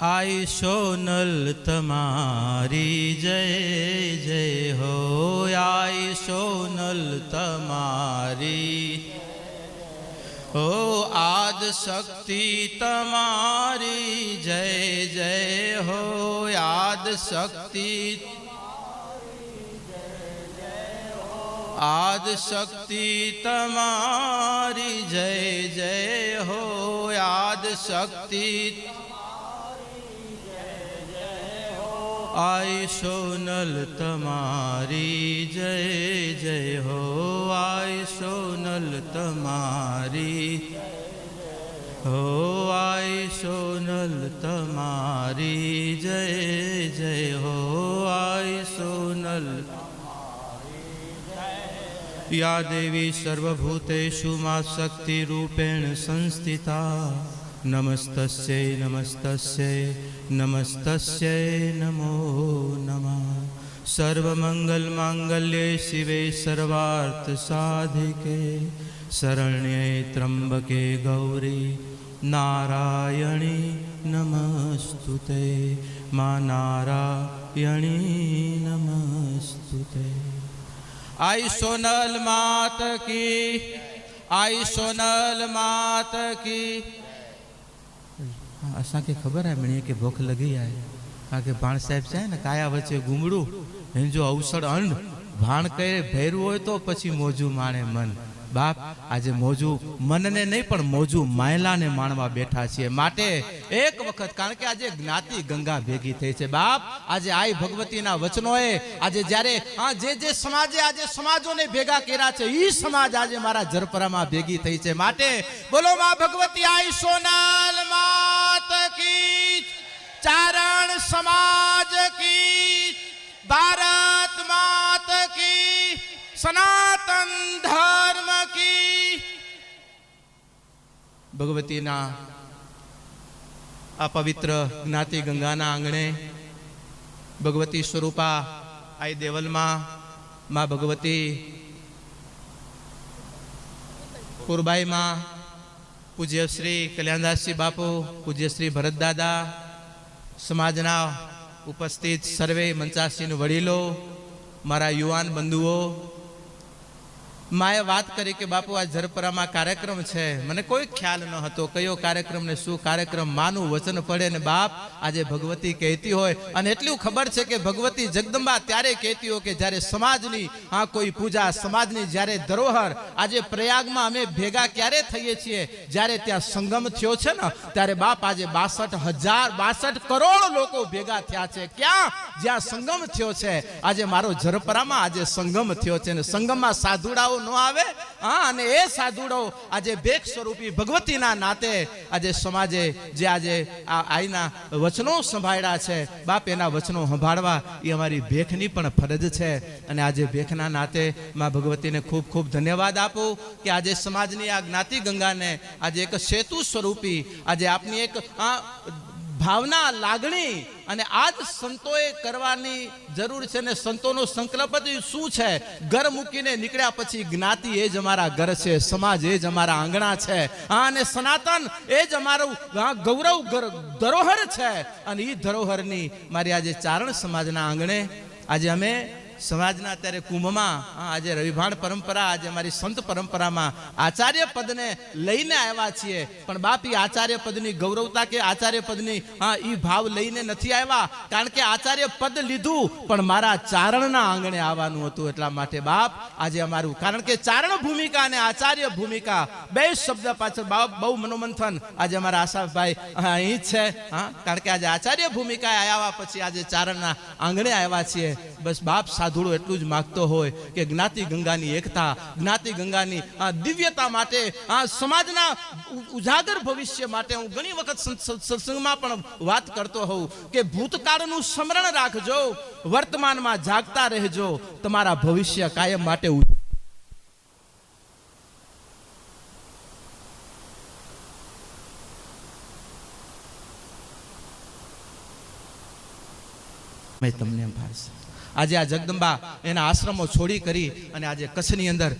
આઈ સોનલ તમારી જય જય હો. આઈ સોનલ તમારી. હો, આદ શક્તિ તમારી જય જય હો. આદ શક્તિ આદ શક્તિ તમારી જય જય હો. આદ શક્તિ આઈ સોનલ, તમારી જય જય હો. આઈ સોનલ, તમારી હો. આઈ સોનલ, તમારી જય જય હો. આઈ સોનલ, યા દેવી સર્વભૂતેષુ મા શક્તિરૂપેણ સંસ્થિતા. નમસ્તસ્ય નમસ્તસ્ય નમસ્તસ્ય નમો નમઃ સર્વમંગલમાંગલ્યે શિવે સર્વાર્થ સાધિકે શરણ્યે ત્રંબકે ગૌરી નારાયણી નમસ્તુ તે મા નારાયણી નમસ્તુ તે આઈ સોનલ માત કી આઈ સોનલ માત કી असांखे ख़बर आहे मिणीअ खे बुख लॻी आहे तव्हांखे भाण साहिब चए ને કાયા વચ્ચે ગુમડું એમ જો અવસર અંડ ભાણ કહે ભેરવું હોય તો પછી મોજું માણે મન બાપ આજે મોજું મનને નહીં પણ મોજું માયલાને માણવા બેઠા છીએ માટે એક વખત કારણ કે આજે જ્ઞાતિ ગંગા ભેગી થઈ છે બાપ આજે આઈ ભગવતીના વચનોએ આજે જ્યારે આ જે જે સમાજે આજે સમાજોને ભેગા કર્યા છે ઈ સમાજ આજે મારા જરપરામાં ભેગી થઈ છે માટે બોલો માં ભગવતી આઈ સોનાલ માત કી ચારણ સમાજ કી, ભારત માત કી, સનાતન ધર્મ કી. ભગવતીના આ પવિત્ર જ્ઞાતિ ગંગાના આંગણે ભગવતી સ્વરૂપા આઈ દેવલમાં માં ભગવતી કુરબાઈમાં પૂજ્ય શ્રી કલ્યાણદાસજી બાપુ, પૂજ્ય શ્રી ભરતદાદા સમાજના ઉપસ્થિત સર્વે મંચાસીન વડીલો મારા યુવાન બંધુઓ માએ વાત કરી કે, બાપુ, આ ઝરપરામાં કાર્યક્રમ છે. મને કોઈ ખ્યાલ ન હતો કયો કાર્યક્રમ ને શું કાર્યક્રમ, માનું વચન પડે ને બાપ આજે ભગવતી કહેતી હોય. અને એટલું ખબર છે કે ભગવતી જગદંબા ત્યારે કહેતી હોય કે, જ્યારે સમાજની, આ કોઈ પૂજા સમાજની, જ્યારે ધરોહર, આજે પ્રયાગમાં અમે ભેગા ક્યારે થઈએ છીએ? જ્યારે ત્યાં સંગમ થયો છે ને, ત્યારે બાપ આજે બાસઠ હજાર બાસઠ કરોડ લોકો ભેગા થયા છે. ક્યાં? જ્યાં સંગમ થયો છે. આજે મારો ઝરપરામાં આજે સંગમ થયો છે ને સંગમમાં સાધુડાઓ ન આવે? હા, અને એ સાધુડો આજે ભેખ સ્વરૂપી ભગવતીના નાતે આજે સમાજે જે આજે આ આઈના વચનો સંભાળ્યા છે, બાપ એના વચનો સંભાળવા એ અમારી ભેખની પણ ફરજ છે. અને આજે ભેખના નાતે માં ભગવતીને ખૂબ ખૂબ ધન્યવાદ આપું કે આજે સમાજની આ જ્ઞાતિ ગંગાને આજે એક સેતુ સ્વરૂપી આજે આપની એક ભાવના, લાગણી અને આજ સંતોએ કરવાની જરૂર છે ને સંતોનો સંકલ્પ જ શું છે? ઘર મૂકીને નીકળ્યા પછી જ્ઞાતિ એ જ અમારા ઘર છે, સમાજ એ જ અમારા આંગણા છે, હા, અને સનાતન એ જ અમારું આ ગૌરવ ધરોહર છે. અને એ ધરોહરની મારી આજે ચારણ સમાજના આંગણે આજે અમે સમાજના અત્યારે કુંભમાં આજે રવિભાણ પરંપરા, આજે અમારી સંત પરંપરામાં આચાર્ય પદને લઈને આવ્યા છીએ. પણ બાપ, આચાર્ય પદની ગૌરવતા કે આચાર્ય પદની, હા એ ભાવ લઈને નથી આવ્યા? કારણ કે આચાર્ય પદ લીધું, પણ મારા ચારણના આંગણે આવવાનું હતું એટલા માટે બાપ, આજે અમારું, કારણ કે ચારણ ભૂમિકા અને આચાર્ય ભૂમિકા, બે શબ્દ પાછળ બાપ બહુ મનોમંથન આજે અમારા આશાભાઈ અહીં જ છે, હા, કારણ કે આજે આચાર્ય ભૂમિકા આવ્યા પછી આજે ચારણના આંગણે આવ્યા છીએ. બસ બાપ સાધુડો એટલું જ માગતો હોય કે જ્ઞાતિ ગંગાની એકતા, જ્ઞાતિ ગંગાની આ દિવ્યતા માટે, આ સમાજના ઉજાગર ભવિષ્ય માટે હું ઘણી વખત સત્સ- સત્સ- સત્સંગમાં પણ વાત કરતો હોઉં કે ભૂતકાળનું સ્મરણ રાખજો, વર્તમાનમાં જાગતા રહેજો, તમારા ભવિષ્ય કાયમ માટે તમને ફાળશે આજે આ જગદંબા એના આશ્રમો છોડી કરી અને આજે કચ્છની અંદર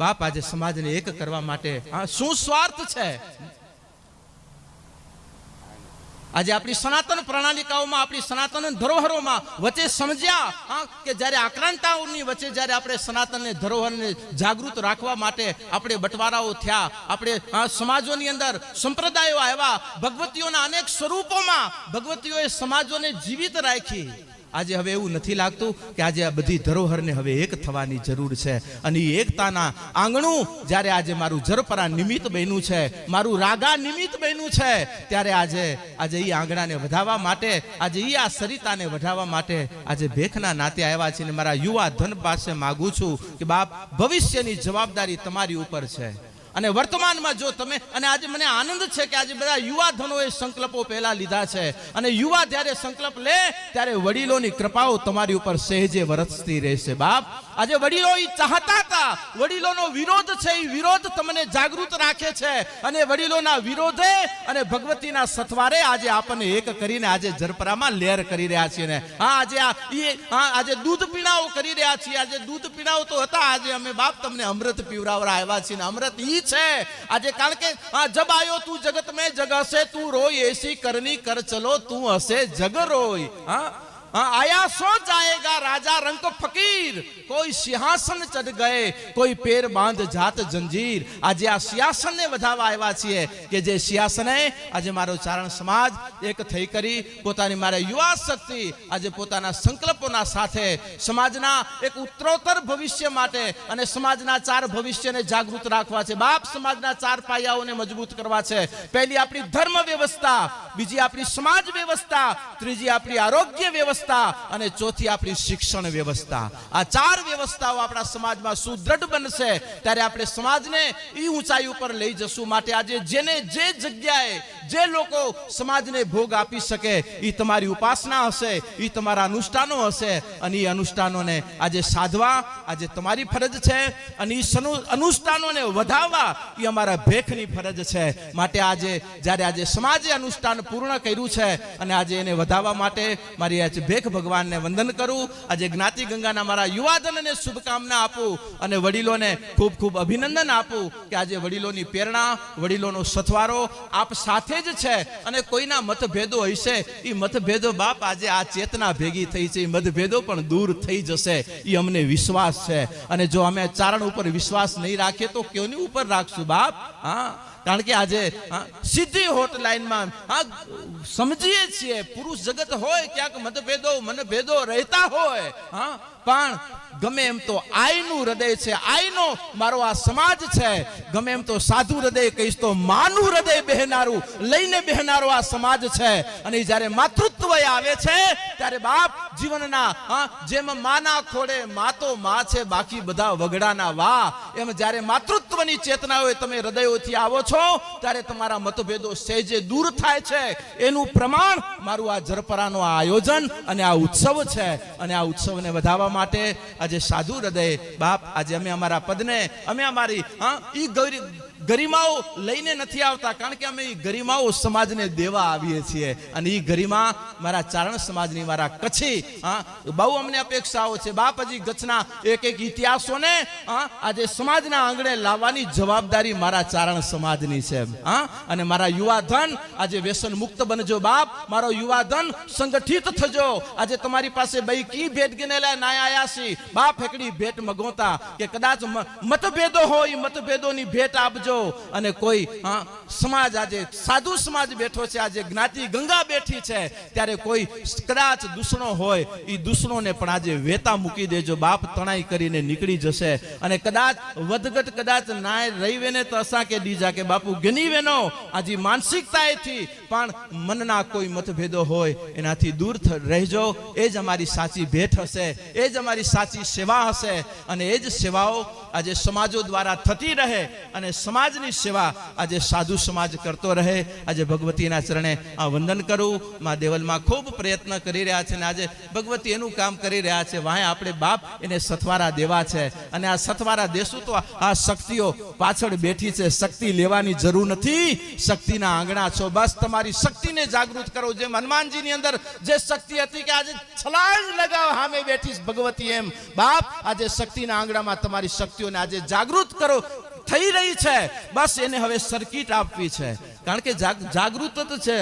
બાપ આજે સમાજને એક કરવા માટે શું સ્વાર્થ છે? આજે આપણી સનાતન પ્રણાલિકાઓમાં, આપણી સનાતન ધરોહરોમાં વચ્ચે સમજ્યા કે જ્યારે આક્રાંતાઓની વચ્ચે જ્યારે આપણે સનાતનને, ધરોહરને જાગૃત રાખવા માટે આપણે બટવારાઓ થયા, આપણે સમાજોની અંદર સંપ્રદાયો આવ્યા, ભગવતીઓના અનેક સ્વરૂપોમાં ભગવતીઓએ સમાજોને જીવિત રાખી. આજે હવે એવું નથી લાગતું કે આજે આ બધી ધરોહરને હવે એક થવાની જરૂર છે. અને એ એકતાના આંગણું જ્યારે આજે મારું જરપરા નિમિત્ત બન્યું છે, મારું રાગા નિમિત્ત બન્યું છે, ત્યારે આજે આજે એ આંગણાને વધાવવા માટે, આજે એ આ સરિતાને વધાવવા માટે આજે ભેખના નાતે આવ્યા છે અને મારા યુવા ધન પાસે માગું છું કે બાપ, ભવિષ્યની જવાબદારી તમારી ઉપર છે. અને વર્તમાનમાં જો તમે અને આજે મને આનંદ છે કે આજે બધા યુવા ધનોએ સંકલ્પો પહેલા લીધા છે. અને યુવા જ્યારે સંકલ્પ લે, ત્યારે વડીલોની કૃપાઓ તમારી ઉપર સહેજે વરસતી રહેશે. બાપ આજે વડીલો ઈ ચાહતા હતા. વડીલોનો વિરોધ છે એ વિરોધ તમને જાગૃત રાખે છે. અને વડીલોના વિરોધે અને ભગવતીના સથવારે આજે આપણને એક કરીને આજે જરપરામાં લેર કરી રહ્યા છીએ ને. હા આજે આ ઈ હા આજે દૂધ પીણાઓ કરી રહ્યા છીએ. આજે દૂધ પીણાઓ તો હતા. આજે અમે બાપ તમને અમૃત પીવરાવરા આવ્યા છીએ ને. અમૃત ઈ છે. આજે કારણ કે હા, જબ આયો તું જગત મેં જગ હશે તું રોય એસી કરની કર ચલો તું હશે જગ રોય હા? आया सो जाएगा राजा रंग फकीर कोई સિંહાસન ચઢ ગયે કોઈ પેર બાંધ જાત જંજીર આજે આ સિંહાસનને વધાવવા આવ્યા છીએ કે જે સિંહાસને આજે મારો ચારણ સમાજ એક થઈ કરી પોતાની મારે યુવા શક્તિ આજે પોતાના સંકલ્પોના સાથે સમાજના એક ઉત્તરોત્તર ભવિષ્ય માટે અને સમાજના ચાર ભવિષ્યને જાગૃત રાખવા છે બાપ સમાજના ચાર પાયાઓને મજબૂત કરવા છે પહેલી આપણી ધર્મ વ્યવસ્થા બીજી આપણી સમાજ વ્યવસ્થા ત્રીજી આપણી આરોગ્ય વ્યવસ્થા અને ચોથી આપણી શિક્ષણ વ્યવસ્થા. આ ચાર વ્યવસ્થાઓ આપણા સમાજમાં સુદૃઢ બનશે ત્યારે આપણે સમાજને એ ઊંચાઈ ઉપર લઈ જશું માટે આજે જેને જે જગ્યાએ જે લોકો સમાજને ભોગ આપી શકે એ તમારી ઉપાસના હશે એ તમારા અનુષ્ઠાનો હશે અને એ અનુષ્ઠાનોને આજે સાધવા, આજે તમારી ફરજ છે અને એ અનુષ્ઠાનોને વધાવવા એ અમારા ભેખની ફરજ છે માટે આજે, જ્યારે આજે સમાજે અનુષ્ઠાન પૂર્ણ કર્યું છે અને આજે એને વધાવવા માટે મારી આજે ભેખ ભગવાનને વંદન કરું. આજે જ્ઞાતિ ગંગાના મારા યુવાધનને શુભકામના આપું અને વડીલોને ખૂબ ખૂબ અભિનંદન આપું કે આજે વડીલોની પ્રેરણા, વડીલોનો સથવારો આપ સાથે જ છે અને કોઈના મતભેદો હશે એ મતભેદો બાપ આજે આ ચેતના ભેગી થઈ છે એ મતભેદો પણ દૂર થઈ જશે એ અમને વિશ્વાસ છે. અને જો અમે ચારણ ઉપર વિશ્વાસ નહીં રાખીએ તો કોની ઉપર રાખશું બાપ? હા? કારણ કે આજે સીધી હોટ લાઈનમાં હા સમજીએ છીએ, પુરુષ જગત હોય, ક્યાંક મતભેદો, મનભેદો રહેતા હોય, હા, પણ ગમે એમ તો આઈનું હૃદય છે, આઈનો મારો આ સમાજ છે, ગમે એમ તો સાધુ હૃદય કહીશ તો માનું હૃદય બહેનારું, લઈને બહેનારો આ સમાજ છે. અને જ્યારે માતૃત્વ આવે છે, ત્યારે બાપ જીવનના જેમ માના ખોડે માતો મા છે, બાકી બધા વગડાના વા એમ જ્યારે માતૃત્વની ચેતના હોય, તમે હૃદયોથી આવો છો ત્યારે તમારા મતભેદો સહેજે દૂર થાય છે. એનું પ્રમાણ મારું આ જરપરાનો આ આયોજન અને આ ઉત્સવ છે. અને આ ઉત્સવને વધાવવા માટે આજે સાધુ હૃદય બાપ, આજે અમે અમારા પદને, અમે અમારી, હા, ઈ ગૌરી ગરિમાઓ લઈને નથી આવતા, કારણ કે અમે એ ગરિમાઓ સમાજને દેવા આવીએ છીએ. અને એ ગરિમા મારા ચારણ સમાજની, મારા કચ્છી, હા, બહુ અમને અપેક્ષાઓ છે. બાપ હજી ગચ્છના એક એક ઇતિહાસોને, હા, આજે સમાજના આંગણે લાવવાની જવાબદારી મારા ચારણ સમાજની છે. હા, અને મારા યુવા ધન આજે વ્યસન મુક્ત બનજો બાપ. મારો યુવા ધન સંગઠિત થજો. આજે તમારી પાસે બઈ કી ભેટ ગિનેલા નાય આયાસી. બાપ એકડી ભેટ મગોતા કે કદાચ મતભેદો હોય, મતભેદોની ભેટ આપજો. અને કોઈ સમાજ આજે, સાધુ સમાજ બેઠો છે, આજે જ્ઞાતિ ગંગા બેઠી છે, ત્યારે કોઈ કદાચ દૂષણો હોય એ દૂષણોને પણ આજે વેતા મૂકી દેજો, બાપ તણાઈ કરીને નીકળી જશે. અને કદાચ વધઘટ કદાચ નાય રહીવેને તો અસા કે દીજા કે બાપુ ગની વેનો આજે માનસિકતાએથી પણ મનના કોઈ મતભેદો હોય, એનાથી દૂર રહેજો. એ જ અમારી સાચી ભેટ હશે, એ જ અમારી સાચી સેવા હશે, અને એ જ સેવાઓ આજે સમાજો દ્વારા થતી રહે, અને સમાજની સેવા આજે સાધુ સમાજ કરતો રહે. આજે ભગવતીના ચરણે આ વંદન કરું. મા દેવલમાં ખૂબ પ્રયત્ન કરી રહ્યા છે અને આજે ભગવતી એનું કામ કરી રહ્યા છે. વાહે આપણે બાપ એને સથવારા દેવા છે. અને આ સથવારા દેશું તો આ શક્તિઓ પાછળ બેઠી છે. શક્તિ લેવાની જરૂર નથી. શક્તિના આંગણા છો. બસ તમારી શક્તિને જાગૃત કરો. જેમ હનુમાનજીની અંદર જે શક્તિ હતી કે આજે છલાંગ લગાવ સામે બેઠી ભગવતી એમ. બાપ, આજે શક્તિના આંગણામાં તમારી શક્તિઓને આજે જાગૃત કરો. થઈ રહી છે. બસ એને હવે સર્કિટ આપવી છે. કારણ કે જાગૃત છે.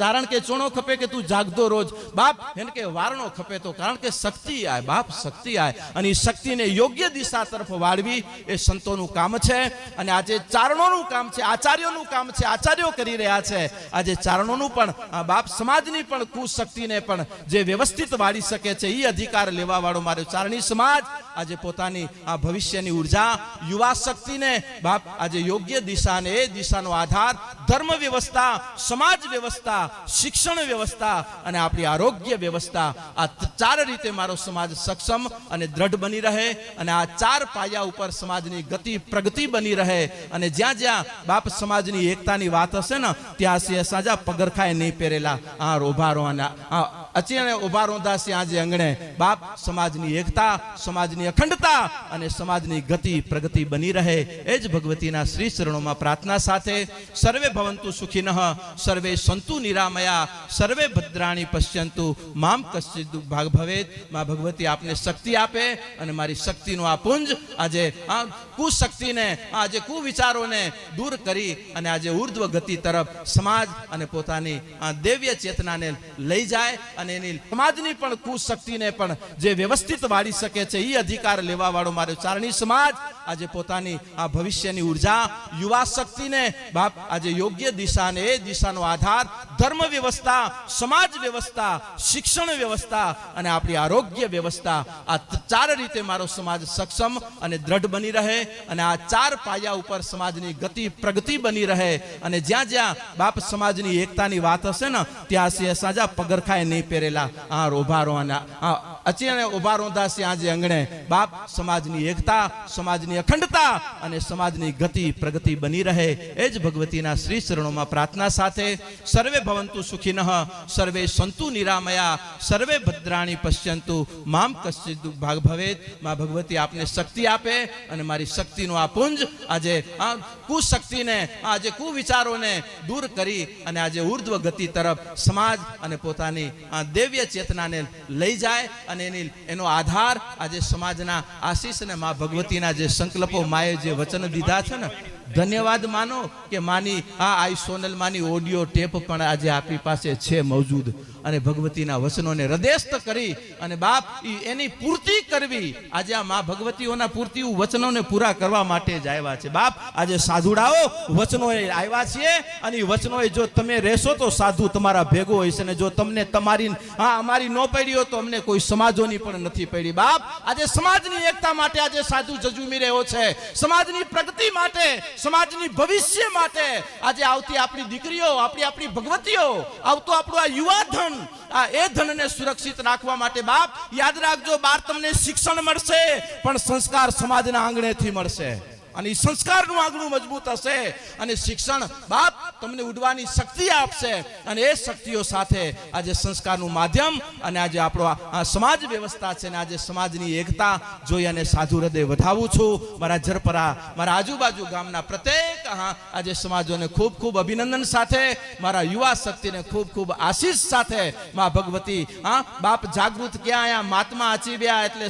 ચારણ કે ચોણો ખપે કે તું જાગતો રોજ. બાપ, એને કે વારણો ખપે તો. કારણ કે શક્તિ આય, બાપ, શક્તિ આય. અને એ શક્તિને યોગ્ય દિશા તરફ વાળવી એ સંતોનું કામ છે. અને આજે ચારણોનું કામ છે, આચાર્યોનું કામ છે, આચાર્યો કરી રહ્યા છે. આજે ચારણોનું પણ બાપ સમાજની પણ કુશક્તિને પણ જે વ્યવસ્થિત વાળી શકે છે એ અધિકાર લેવા વાળો મારો ચારણી સમાજ આજે પોતાની આ ભવિષ્યની ઊર્જા, યુવા શક્તિને બાપ આજે યોગ્ય દિશાને, એ દિશાનો આધાર, ધર્મ વ્યવસ્થા, સમાજ વ્યવસ્થા, શિક્ષણ વ્યવસ્થા અને આપણી આરોગ્ય વ્યવસ્થા. આ ચાર રીતે મારો સમાજ સક્ષમ અને દ્રઢ બની રહે અને આ ચાર પાયા ઉપર સમાજની ગતિ, પ્રગતિ બની રહે. અને જ્યાં જ્યાં બાપ સમાજની એકતાની વાત હશે ને, ત્યાં સાજા પગરખાએ નહીં પહેરેલા. આ રોભારો અને આ અચેણે ઊભા રોંધાશે આજે અંગણે બાપ સમાજની એકતા, સમાજની અખંડતા અને સમાજની ગતિ, પ્રગતિ બની રહે. એ જ ભગવતીના શ્રી ચરણોમાં પ્રાર્થના સાથે, સર્વે ભવંતુ સુખીનઃ, સર્વે સંતુ નિરામયા, સર્વે ભદ્રાણી પશ્યંતુ, મામ કશ્ચિત ભાગ ભવેત. માં ભગવતી આપને શક્તિ આપે અને મારી શક્તિનો આ પુંજ આજે આ કુશક્તિને, આજે કુવિચારોને દૂર કરી અને આજે ઉર્ધ્વ ગતિ તરફ સમાજ અને પોતાની આ દેવ્ય ચેતનાને લઈ જાય અને એની સમાજની પણ કુશક્તિને પણ જે વ્યવસ્થિત વાળી શકે છે એ અધિકાર લેવા વાળો મારો ચારણી સમાજ આજે પોતાની આ ભવિષ્યની ઊર્જા, યુવા શક્તિને, બાપ આજે યોગ્ય દિશાને, એ દિશાનો આધાર, ધર્મ વ્યવસ્થા, સમાજ વ્યવસ્થા, શિક્ષણ વ્યવસ્થા અને આપણી આરોગ્ય વ્યવસ્થા, આ ચાર રીતે મારો સમાજ સક્ષમ અને દ્રઢ બની રહે અને આ ચાર પાયા ઉપર સમાજની ગતિ પ્રગતિ બની રહે અને જ્યાં જ્યાં બાપ સમાજની એકતાની વાત હશે ને, ત્યાં સાજા પગરખાય નહીં પહેરેલા આ રોભારો અને આ અચેણે ઊભા રોંધાશે આજે અંગણે બાપ સમાજની એકતા, સમાજની અખંડતા અને સમાજની ગતિ, પ્રગતિ બની રહે. એ જ ભગવતીના શ્રી ચરણોમાં પ્રાર્થના સાથે, સર્વે ભવંતુ સુખિનઃ, સર્વે સંતુ નિરામયા, સર્વે ભદ્રાણી પશ્યંતુ, મામ કશ્ચિત ભાગ ભવેત. માં ભગવતી આપને શક્તિ આપે અને મારી શક્તિનો આ પુંજ આજે આ કુશક્તિને, આજે કુવિચારોને દૂર કરી અને આજે ઉર્ધ્વ ગતિ તરફ સમાજ અને પોતાની આ દેવ્ય ચેતનાને લઈ જાય અને એની એનો આધાર આજે સમાજના આશીષ અને મા ભગવતીના જે સંકલ્પો, માએ જે વચન દીધા છે ને ધન્યવાદ માનો કે માની આ આઈ સોનલ માની ઓડિયો ટેપ પણ આજે આપણી પાસે છે મોજૂદ. અને ભગવતીના વચનોને હૃદયસ્થ કરી અને બાપ એની પૂર્તિ કરવી. આજે આ મા ભગવતીઓના પૂર્તિ વચનોને પૂરા કરવા માટે જ આવ્યા છે. બાપ, આજે સાધુડાઓ વચનો આવ્યા છીએ અને વચનોએ જો તમે રહેશો તો સાધુ તમારા ભેગો હોય છે ને જો તમને તમારી હા અમારી ન પડી હોય તો અમને કોઈ સમાજોની પણ નથી પડી. બાપ, આજે સમાજની એકતા માટે આજે સાધુ જજુમી રહ્યો છે. સમાજની પ્રગતિ માટે સમાજની ભવિષ્ય માટે આજે આવતી આપણી દીકરીઓ, આપણી આપણી ભગવતીઓ, આવતો આપણું આ યુવા ધન, આ એ ધનને સુરક્ષિત રાખવા માટે બાપ, યાદ રાખજો, બાર તમને શિક્ષણ મળશે, પણ સંસ્કાર સમાજના આંગણેથી મળશે. અને એ સંસ્કારનું આંગણું મજબૂત હશે. અને શિક્ષણ બાપ તમને ઉડવાની શક્તિ આપશે. અને એ શક્તિઓ સાથે આજે સંસ્કારનું માધ્યમ અને આજે આપણો સમાજ વ્યવસ્થા છે અને આજે સમાજની એકતા જોઈ અને સાધુ હૃદય વધાવું છું. મારા જરપરા મારા આજુબાજુ ગામના પ્રત્યેક આજે સમાજોને ખૂબ ખૂબ અભિનંદન સાથે, મારા યુવા શક્તિને ખૂબ ખૂબ આશીષ સાથે મા ભગવતી, હા, બાપ જાગૃત ક્યાં આયા? મહાત્મા અચીવ્યા એટલે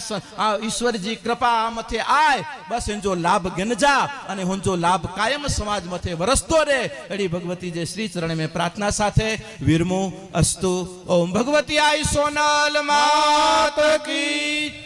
ઈશ્વરજી કૃપા મથે આય. બસ એનો લાભ ગનજા અને હુંજો લાભ કાયમ સમાજ મથે વરસતો રે, એડી ભગવતી જે શ્રી ચરણ મેં પ્રાર્થના સાથે વિરમું અસ્તુ. ઓમ ભગવતી આઈ સોનલ માત કી